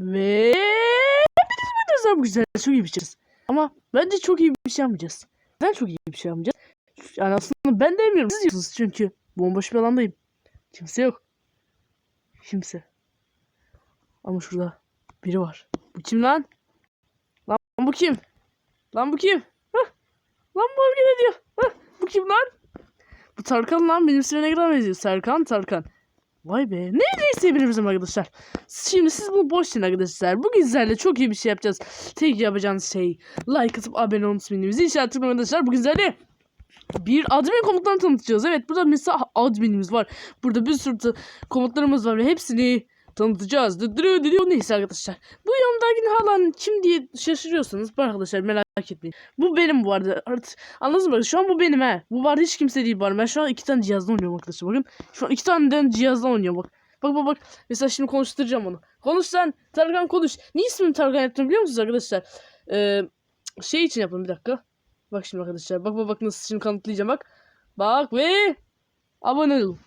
Ve arkadaşlar bu güzel çok iyi bir şey. Ama bence çok iyi bir şey yapmayacağız. Ben çok iyi bir şey yapmayacağız. Yani aslında ben de emiyorum. Siz diyorsunuz çünkü bomboş bir alandayım. Kimse yok. Kimse. Ama şurada biri var. Bu kim lan? Lan bu kim? Lan bu kim? Hah. Lan bu hareket ediyor. Hah. Bu kim lan? Bu Tarkan lan benim ismime ne kadar benziyor. Serkan Tarkan. Vay be. Ne neyse bizim arkadaşlar. Şimdi siz bunu boş verin arkadaşlar. Bugün sizlerle çok iyi bir şey yapacağız. Tek yapacağınız şey like atıp abone olmayı unutmayın. İnşallah tıklayın arkadaşlar. Bugün sizlerle bir admin komutlarını tanıtacağız. Evet burada mesela adminimiz var. Burada bir sürü komutlarımız var ve hepsini tanıtacağız. Neyse arkadaşlar. Bu yanımdaki halan kim diye şaşırıyorsanız arkadaşlar merak etmeyin. Bu benim bu arada. Anladınız mı? Şu an bu benim he. Bu var hiç kimse değil var. Ben şu an iki tane cihazdan oynuyorum arkadaşlar. Bakın. Şu an iki tane cihazdan oynuyorum bak. Bak bak bak. Mesela şimdi konuşturacağım onu. Konuş sen. Tarkan konuş. Niye ismini Tarkan yaptım biliyor musunuz arkadaşlar? Ee, şey için yapın bir dakika. Bak şimdi arkadaşlar. Bak bak bak nasıl şimdi kanıtlayacağım bak. Bak ve abone olun.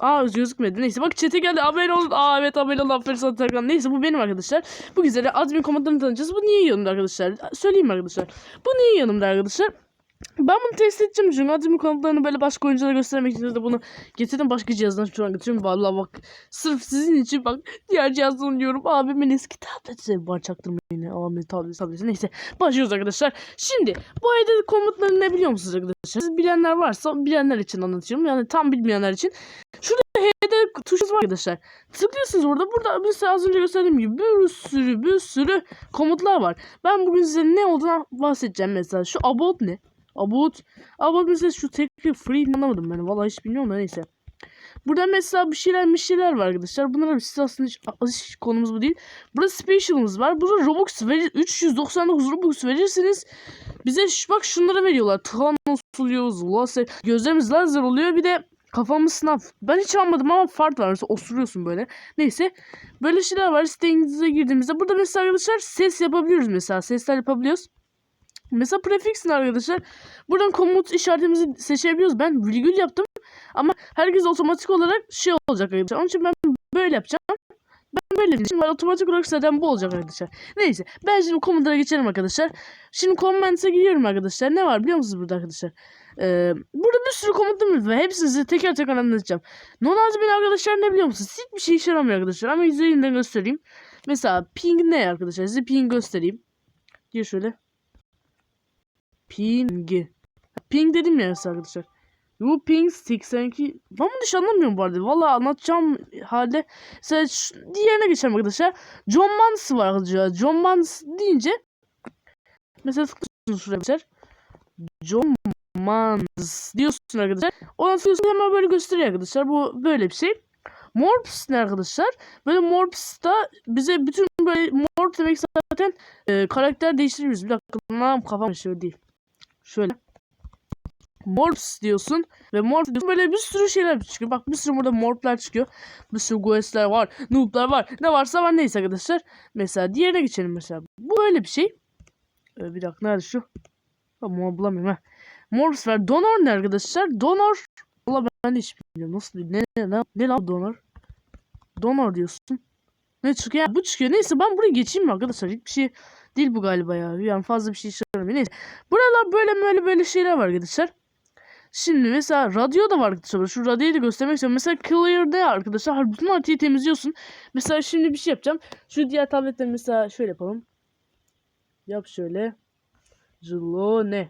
Aa gözükmedi. Neyse bak chat'e geldi. Abone olun. Aa evet abone olun. Aferin sana Tarkan. Neyse bu benim arkadaşlar. Bu güzel admin komutlarını tanıyacağız. Bu niye yanımda arkadaşlar? Söyleyeyim arkadaşlar. Bu niye yanımda arkadaşlar? Ben bunu test edeceğim çünkü admin komutlarını böyle başka oyunculara göstermek için de bunu getirdim başka cihazdan şu an getiriyorum. Vallahi bak sırf sizin için bak diğer cihazdan oynuyorum. Abimin eski tableti var çaktırmayın. yine. Abimin tableti tableti neyse. Başlıyoruz arkadaşlar. Şimdi bu ayda komutları ne biliyor musunuz arkadaşlar? Siz bilenler varsa bilenler için anlatıyorum. Yani tam bilmeyenler için. Şurada H'de tuşu var arkadaşlar. Tıklıyorsunuz orada. Burada mesela az önce gösterdiğim gibi bir sürü bir sürü komutlar var. Ben bugün size ne olduğunu bahsedeceğim mesela. Şu about ne? About. About mesela şu tekli free anlamadım ben. Vallahi hiç bilmiyorum da neyse. Burada mesela bir şeyler bir şeyler var arkadaşlar. Bunlar siz aslında hiç, hiç konumuz bu değil. Burada special'ımız var. Burada Robux verir 399 Robux verirseniz bize şu, bak şunları veriyorlar. Thanos oluyoruz. Laser. Gözlerimiz lazer oluyor. Bir de kafamız sınav. Ben hiç almadım ama fart var. Mesela osuruyorsun böyle. Neyse. Böyle şeyler var. Sitenize girdiğimizde. Burada mesela arkadaşlar ses yapabiliyoruz mesela. Sesler yapabiliyoruz. Mesela prefix'in arkadaşlar. Buradan komut işaretimizi seçebiliyoruz. Ben virgül yaptım. Ama herkes otomatik olarak şey olacak arkadaşlar. Onun için ben böyle yapacağım. Ben böyle diyeceğim. Şimdi otomatik olarak zaten bu olacak arkadaşlar. Neyse. Ben şimdi komutlara geçelim arkadaşlar. Şimdi comment'e gidiyorum arkadaşlar. Ne var biliyor musunuz burada arkadaşlar? Ee, burada bir sürü komutlarımız var. Hepsini size teker teker anlatacağım. Non-admin arkadaşlar ne biliyor musunuz? Hiçbir şey işe yaramıyor arkadaşlar. Ama yüzeyinden göstereyim. Mesela ping ne arkadaşlar? Size ping göstereyim. Diye şöyle. Ping. Ping dedim ya arkadaşlar. Bu ping 82. Ben bunu hiç anlamıyorum bu arada. Valla anlatacağım halde. Mesela diğerine geçelim arkadaşlar. John Mans var arkadaşlar. John Mans deyince mesela tıklıyorsunuz şuraya arkadaşlar. John Mans diyorsun arkadaşlar. Ona tıklıyorsunuz hemen böyle gösteriyor arkadaşlar. Bu böyle bir şey. Morps ne arkadaşlar? Böyle Morps da bize bütün böyle Morp demek zaten e, karakter değiştiriyoruz. Bir dakika kafam şöyle değil. Şöyle. Morps diyorsun ve morp diyorsun böyle bir sürü şeyler çıkıyor. Bak bir sürü burada morplar çıkıyor. Bir sürü guestler var, noob'lar var. Ne varsa var neyse arkadaşlar. Mesela diğerine geçelim mesela. Bu böyle bir şey. Ee, bir dakika nerede şu? Tamam bulamıyorum ha. Morps var. Donor ne arkadaşlar? Donor. Valla ben de hiç bilmiyorum. Nasıl ne ne ne, ne lan donor? Donor diyorsun. Ne çıkıyor? Bu çıkıyor. Neyse ben buraya geçeyim mi arkadaşlar? Hiçbir şey değil bu galiba ya. Yani fazla bir şey işaretmiyor. Neyse. Buralar böyle böyle böyle şeyler var arkadaşlar. Şimdi mesela radyo da var arkadaşlar. Şu radyoyu da göstermek istiyorum. Mesela clear ne arkadaşlar? Bütün haritayı temizliyorsun. Mesela şimdi bir şey yapacağım. Şu diğer tabletten mesela şöyle yapalım. Yap şöyle. Clone.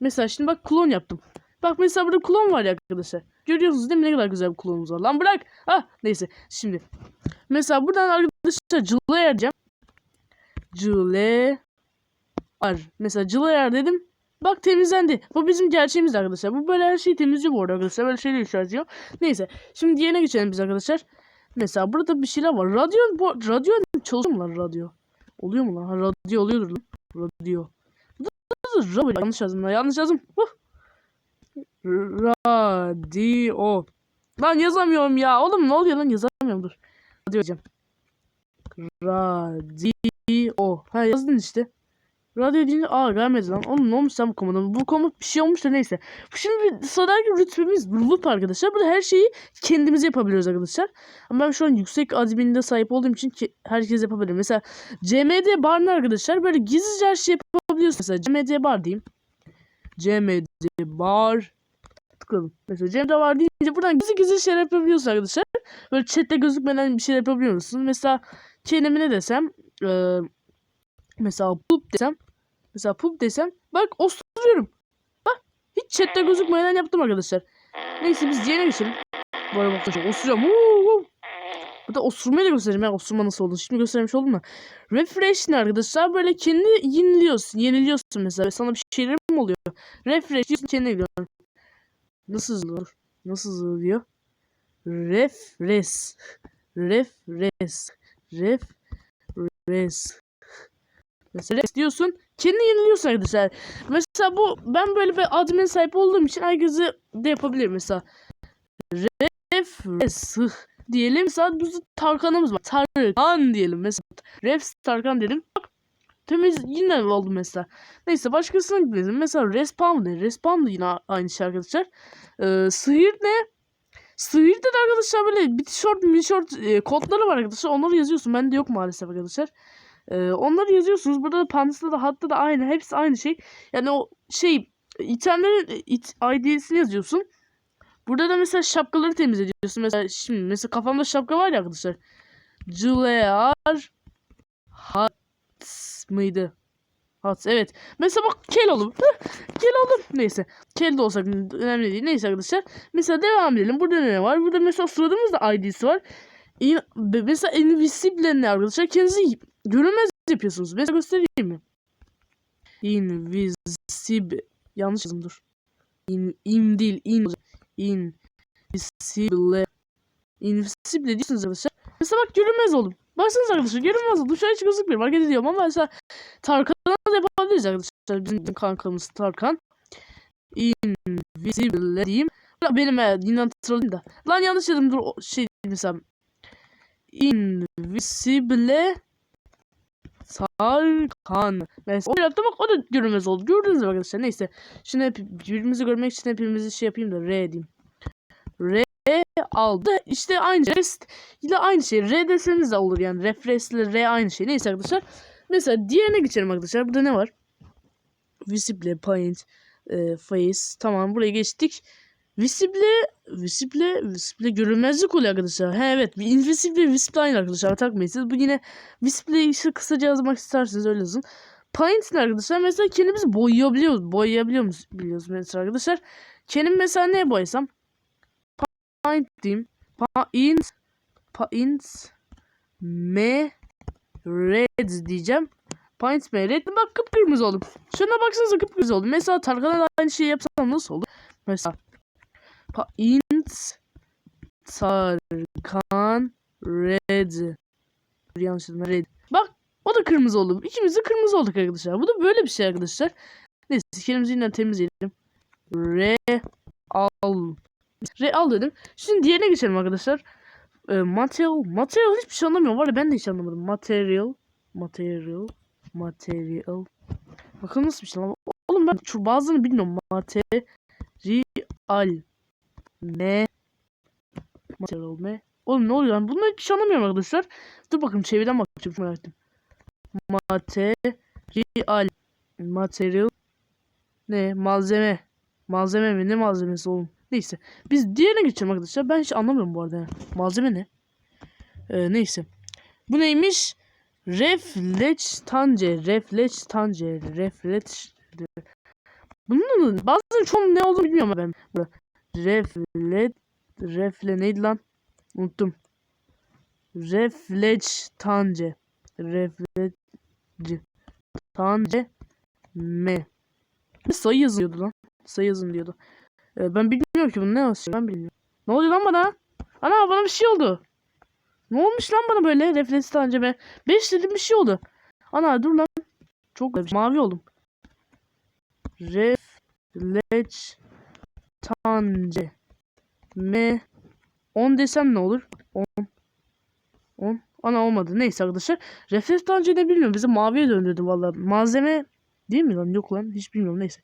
Mesela şimdi bak klon yaptım. Bak mesela burada klon var ya arkadaşlar. Görüyorsunuz değil mi ne kadar güzel bir klonumuz var. Lan bırak. Ah neyse. Şimdi. Mesela buradan arkadaşlar Clone diyeceğim. Clone. Mesela Clone dedim. Bak temizlendi. Bu bizim gerçeğimiz arkadaşlar. Bu böyle her şeyi temizliyor bu arada arkadaşlar. Böyle şeyler işaretiyor. Neyse. Şimdi diğerine geçelim biz arkadaşlar. Mesela burada bir şeyler var. Radyo, bu, radyo çalışıyor mu lan radyo? Oluyor mu lan? Radyo oluyordur lan. Radyo. Radyo. Yanlış yazdım lan. Yanlış yazdım. Radyo. Lan yazamıyorum ya. Oğlum ne oluyor lan yazamıyorum dur. Radyo diyeceğim. Radyo. Ha yazdın işte. Radyo deyince aa gelmedi lan. Oğlum ne olmuş lan bu komuda? Bu komut bir şey olmuş da neyse. Şimdi sıradaki rütbemiz loop arkadaşlar. Burada her şeyi kendimiz yapabiliyoruz arkadaşlar. Ama ben şu an yüksek admininde sahip olduğum için ki herkes yapabilir. Mesela CMD bar ne arkadaşlar? Böyle gizlice her şey yapabiliyorsunuz. Mesela CMD bar diyeyim. CMD bar tıkladım. Mesela CMD bar deyince buradan gizli gizli şeyler yapabiliyorsunuz arkadaşlar. Böyle chatte gözükmeden bir şey yapabiliyor musunuz? Mesela kendime ne desem eee Mesela pup desem. Mesela pup desem. Bak osuruyorum. Bak. Hiç chatte gözükmeden yaptım arkadaşlar. Neyse biz diğerine geçelim. Bu arada bakın woo. Bu da osurmayı da göstereyim. Ya osurma nasıl olduğunu. Şimdi göstermiş oldum mu? Refresh ne arkadaşlar? Böyle kendi yeniliyorsun. Yeniliyorsun mesela. Sana bir şeyler mi oluyor? Refresh diyorsun kendi yeniliyorsun. Nasıl hızlı Nasıl hızlı Refresh. Refresh. Refresh. Mesela istiyorsun. Kendi yeniliyorsun arkadaşlar. Mesela bu ben böyle bir admin sahip olduğum için herkese de yapabilirim mesela. Refres diyelim. Mesela bizim Tarkan'ımız var. Tarkan diyelim mesela. Refs Tarkan diyelim. Bak temiz yine oldu mesela. Neyse başkasına gidelim. Mesela respawn ne? Respawn da yine aynı şey arkadaşlar. Ee, sıyır ne? Sıyır'da da arkadaşlar böyle bir short, bir short e, kodları var arkadaşlar. Onları yazıyorsun. Bende yok maalesef arkadaşlar. Ee, onları yazıyorsunuz. Burada da Pants'ta da hatta da aynı. Hepsi aynı şey. Yani o şey itemlerin it, ID'sini yazıyorsun. Burada da mesela şapkaları temizliyorsun. Mesela şimdi mesela kafamda şapka var ya arkadaşlar. Julear Hats mıydı? Hats evet. Mesela bak kel oğlum. kel oğlum. Neyse. Kel de olsak önemli değil. Neyse arkadaşlar. Mesela devam edelim. Burada ne var? Burada mesela sıradığımızda ID'si var. İn, mesela Invisible ne arkadaşlar? Kendinizi görünmez yapıyorsunuz. Mesela göstereyim mi? Invisible. Yanlış yazdım dur. In, in değil. In. Invisible. Invisible diyorsunuz arkadaşlar. Mesela bak görünmez oldum. Baksanıza arkadaşlar görünmez oldum. Şu an hiç gözükmüyor. Fark ediyorum ama mesela Tarkan'a da yapabiliriz arkadaşlar. Bizim kankamız Tarkan. Invisible diyeyim. Benim he, yine hatırladım da. Lan yanlış dedim dur şey mesela. Invisible Tarkan. Mesela o yaptım bak o da görünmez oldu. Gördünüz mü arkadaşlar? Neyse. Şimdi birbirimizi görmek için hepimizi şey yapayım da R diyeyim. R aldı. İşte aynı şey. Rest ile aynı şey. R deseniz de olur yani. Refresh ile R aynı şey. Neyse arkadaşlar. Mesela diğerine geçelim arkadaşlar. Burada ne var? Visible, Paint, e, Face. Tamam buraya geçtik. Visible, visible, visible görünmezlik oluyor arkadaşlar. He evet, invisible, visible aynı arkadaşlar. Takmayın siz. Bu yine visible işte kısaca yazmak isterseniz öyle yazın. Paint ne arkadaşlar? Mesela kendimizi boyayabiliyoruz. Boyayabiliyor musunuz? Biliyoruz mesela arkadaşlar. Kendim mesela neye boyasam? Paint diyeyim. Paint, paint, me, red diyeceğim. Paint me, red. Bak kıpkırmızı oldum. Şuna baksanıza kıpkırmızı oldum. Mesela Tarkan'a aynı şeyi yapsam nasıl olur? Mesela Paint Tarkan Red. Yanlış dedim. Red. Bak o da kırmızı oldu. İkimiz de kırmızı olduk arkadaşlar. Bu da böyle bir şey arkadaşlar. Neyse kendimizi yine temizleyelim. Re al. Re al dedim. Şimdi diğerine geçelim arkadaşlar. E, material. Material hiçbir şey anlamıyorum. Var ya ben de hiç anlamadım. Material. Material. Material. Bakın nasıl bir şey lan. Oğlum ben şu bazılarını bilmiyorum. Material. Ne? Material ne? Oğlum ne oluyor lan? Bunları hiç anlamıyorum arkadaşlar. Dur bakın çevirden bakacağım. Merak ettim. Material. Material. Ne? Malzeme. Malzeme mi? Ne malzemesi oğlum? Neyse. Biz diğerine geçelim arkadaşlar. Ben hiç anlamıyorum bu arada. Yani. Malzeme ne? Ee, neyse. Bu neymiş? Reflex tance. Reflex tance. Reflex. Bunun bazen çok ne olduğunu bilmiyorum ben. Refle refle neydi lan? Unuttum. Reflex tance. Reflex tance me. Sayı yazıyordu lan. Sayı yazın diyordu. Ee, ben bilmiyorum ki bunu ne yazıyor ben bilmiyorum. Ne oluyor lan bana? Ana bana bir şey oldu. Ne olmuş lan bana böyle refleks tance me. 5 dedim bir şey oldu. Ana dur lan. Çok mavi oldum. Reflex Tance. Me. 10 desem ne olur? 10. 10. Ana olmadı. Neyse arkadaşlar. Refleks tance ne bilmiyorum. Bizi maviye döndürdü valla. Malzeme. Değil mi lan? Yok lan. Hiç bilmiyorum. Neyse.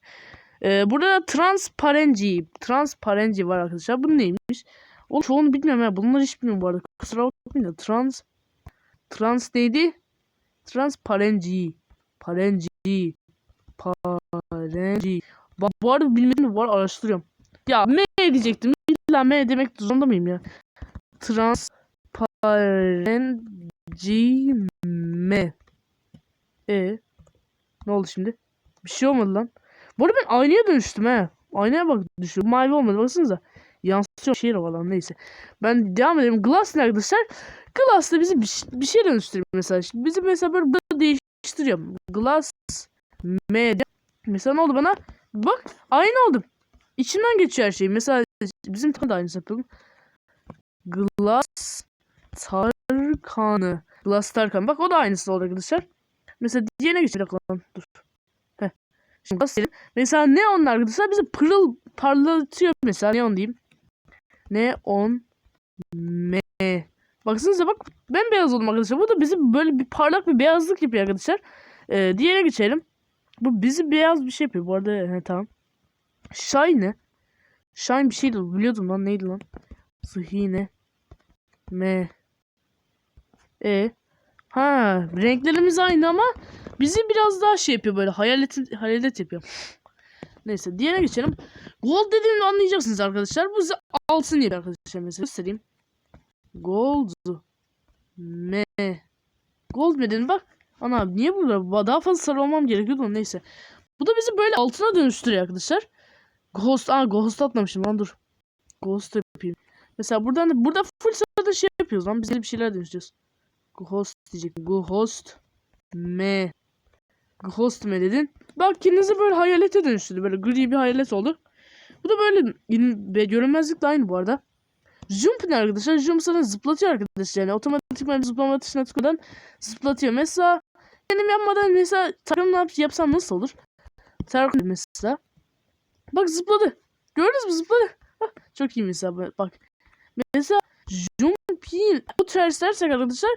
Ee, burada da transparency. Transparency var arkadaşlar. Bu neymiş? Oğlum çoğunu bilmiyorum ya. Bunları hiç bilmiyorum bu arada. Kusura bakmayın da. Trans. Trans neydi? Transparency. Parency. Parency. Bak bu arada bilmedim var araştırıyorum. Ya M diyecektim. İlla M demek zorunda mıyım ya? Transparency M. E ne oldu şimdi? Bir şey olmadı lan. Bu arada ben aynaya dönüştüm he. Aynaya bak düşüyor. Mavi olmadı baksanıza. Yansıtıyor şehir falan neyse. Ben devam edelim. Glass ne arkadaşlar? Glass da bizi bir, bir şey dönüştürüyor mesela. Şimdi bizi mesela böyle değiştiriyor. Glass M Mesela ne oldu bana? Bak aynı oldum. İçinden geçiyor her şey. Mesela bizim tane de aynısı yapalım. Glass Tarkan'ı. Glass Tarkan. Bak o da aynısı oldu arkadaşlar. Mesela diğerine geçelim lan. Dur. Heh. Şimdi Glass diyelim. Mesela neon arkadaşlar bizi pırıl parlatıyor mesela neon diyeyim. Neon me. Baksanıza bak ben beyaz oldum arkadaşlar. Bu da bizi böyle bir parlak bir beyazlık yapıyor arkadaşlar. Ee, diğerine geçelim. Bu bizi beyaz bir şey yapıyor. Bu arada he, tamam. Shine ne? Shine bir şeydi. Biliyordum lan neydi lan? Zihine. Me. E. Ha renklerimiz aynı ama bizi biraz daha şey yapıyor böyle hayalet hayalet yapıyor. Neyse diğerine geçelim. Gold dediğini anlayacaksınız arkadaşlar. Bu size altın yeri arkadaşlar mesela göstereyim. Gold. Me. Gold mu dedin bak. Ana niye burada? Daha fazla sarı olmam gerekiyordu neyse. Bu da bizi böyle altına dönüştürüyor arkadaşlar. Ghost. Aa Ghost atmamışım lan dur. Ghost yapayım. Mesela buradan da burada full sırada şey yapıyoruz lan. Biz de bir şeyler dönüştürüyoruz. Ghost diyecektim. Ghost. Me. Ghost me dedin. Bak kendinizi böyle hayalete dönüştürdü. Böyle gri bir hayalet oldu. Bu da böyle ve görünmezlik de aynı bu arada. Jump ne arkadaşlar? Jump sana zıplatıyor arkadaşlar. Yani otomatikman zıplama tuşuna tıkladan zıplatıyor. Mesela benim yapmadan mesela ne yap yapsam nasıl olur? Tarkın mesela. Bak zıpladı. Gördünüz mü zıpladı. Hah, çok iyi mesela bak. Mesela Jumpin bu terslersek arkadaşlar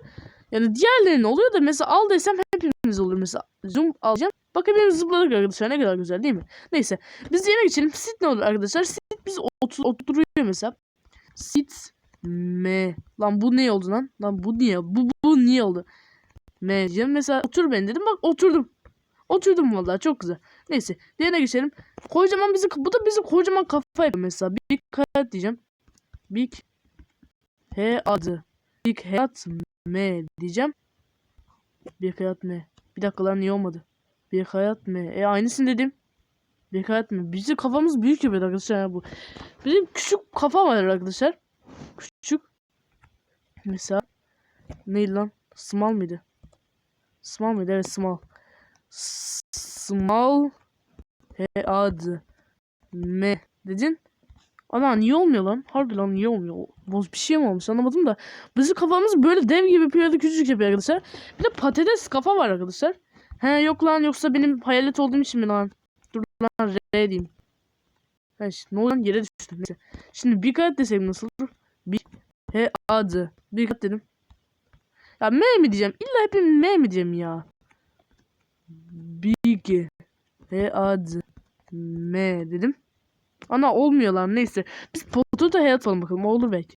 yani diğerlerinin oluyor da mesela al desem hepimiz olur mesela. Zoom alacağım. Bak hepimiz zıpladık arkadaşlar ne kadar güzel değil mi? Neyse biz yine geçelim. Sit ne olur arkadaşlar? Sit biz otur oturuyor mesela. Sit me. Lan bu ne oldu lan? Lan bu niye? Bu, bu niye oldu? Me diyeceğim. Mesela otur ben dedim. Bak oturdum. Oturdum vallahi çok güzel. Neyse diğerine geçelim. Kocaman bizi bu da bizi kocaman kafa yapıyor mesela. Big hayat diyeceğim. Big H adı. Big hayat M diyeceğim. Big hayat M. Bir dakika lan niye olmadı? Big hayat M. E aynısını dedim. Big hayat M. Bizim kafamız büyük yapıyor arkadaşlar ya bu. Bizim küçük kafa var arkadaşlar. Küçük. Mesela neydi lan? Small mıydı? Small mıydı? Evet small. Small H adı M dedin. Ana niye olmuyor lan? Harbi lan niye olmuyor? Boz bir şey mi olmuş anlamadım da. Bizim kafamız böyle dev gibi da küçücük yapıyor arkadaşlar. Bir de patates kafa var arkadaşlar. He yok lan yoksa benim hayalet olduğum için mi lan? Dur lan R diyeyim. He, ne oluyor yere düştüm. Neyse. Şimdi bir kat desem nasıl olur? Bir H adı. Bir kat dedim. Ya M mi diyeceğim? İlla hepim M mi diyeceğim ya? Big H adı M dedim. Ana olmuyor lan neyse. Biz potato yapalım bakalım. Olur belki.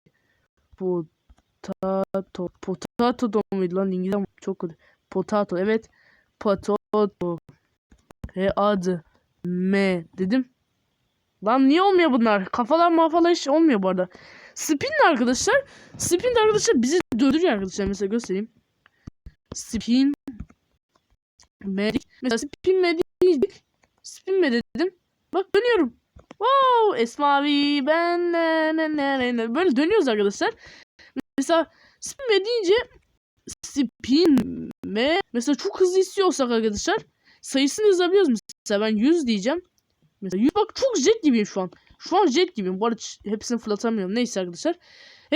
Potato. Potato da mıydı lan İngilizce çok kötü. Potato evet. Potato. He adı. M dedim. Lan niye olmuyor bunlar? Kafalar mafalar hiç olmuyor bu arada. Spin arkadaşlar. Spin arkadaşlar bizi döndürüyor arkadaşlar. Mesela göstereyim. Spin. Medik. Mesela spin medik. Spin me dedim. Bak dönüyorum. Wow Esmavi ben ne ne ne ne böyle dönüyoruz arkadaşlar. Mesela spin me deyince spin me mesela çok hızlı istiyorsak arkadaşlar sayısını yazabiliyoruz mesela ben 100 diyeceğim. Mesela 100 bak çok jet gibiyim şu an. Şu an jet gibiyim. Bu arada hepsini fırlatamıyorum. Neyse arkadaşlar.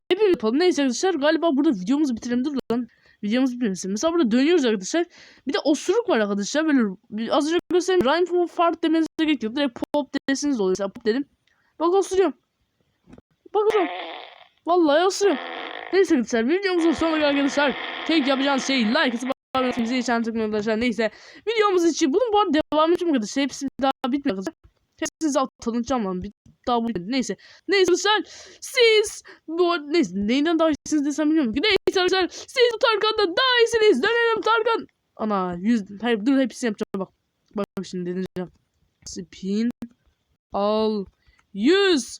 Hepimiz yapalım. Neyse arkadaşlar galiba burada videomuzu bitirelim. Dur lan. Videomuz bitmesin. Mesela burada dönüyoruz arkadaşlar. Bir de osuruk var arkadaşlar. Böyle az önce göstereyim. Rhyme for fart demenize gerek yok. Direkt pop deseniz oluyor. Mesela pop dedim. Bak osuruyorum. Bak osuruyorum. Vallahi osuruyorum. Neyse arkadaşlar videomuzun sonuna geldik arkadaşlar. Tek yapacağınız şey like atıp Bize geçen tıklayın arkadaşlar. Neyse. Videomuz için. Bunun bu arada devamı için arkadaşlar. Hepsi daha bitmiyor arkadaşlar. Hepsinizi tanıtacağım lan. Daha bu Neyse. Neyse arkadaşlar. Siz bu neyse. Neyden daha iyisiniz desem bilmiyorum ki. Neyse arkadaşlar. Siz bu Tarkan'dan daha iyisiniz. Dönelim Tarkan. Ana. Yüz. Hayır dur hepsini yapacağım bak. Bak şimdi deneyeceğim. Spin. Al. Yüz.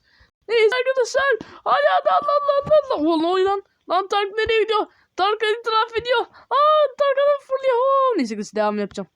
Neyse arkadaşlar. Hadi hadi Allah Allah Allah Allah. Ulan oy lan. Lan Tarık nereye gidiyor? Tarık itiraf ediyor. Aa Tarık adam fırlıyor. Neyse kız devam yapacağım.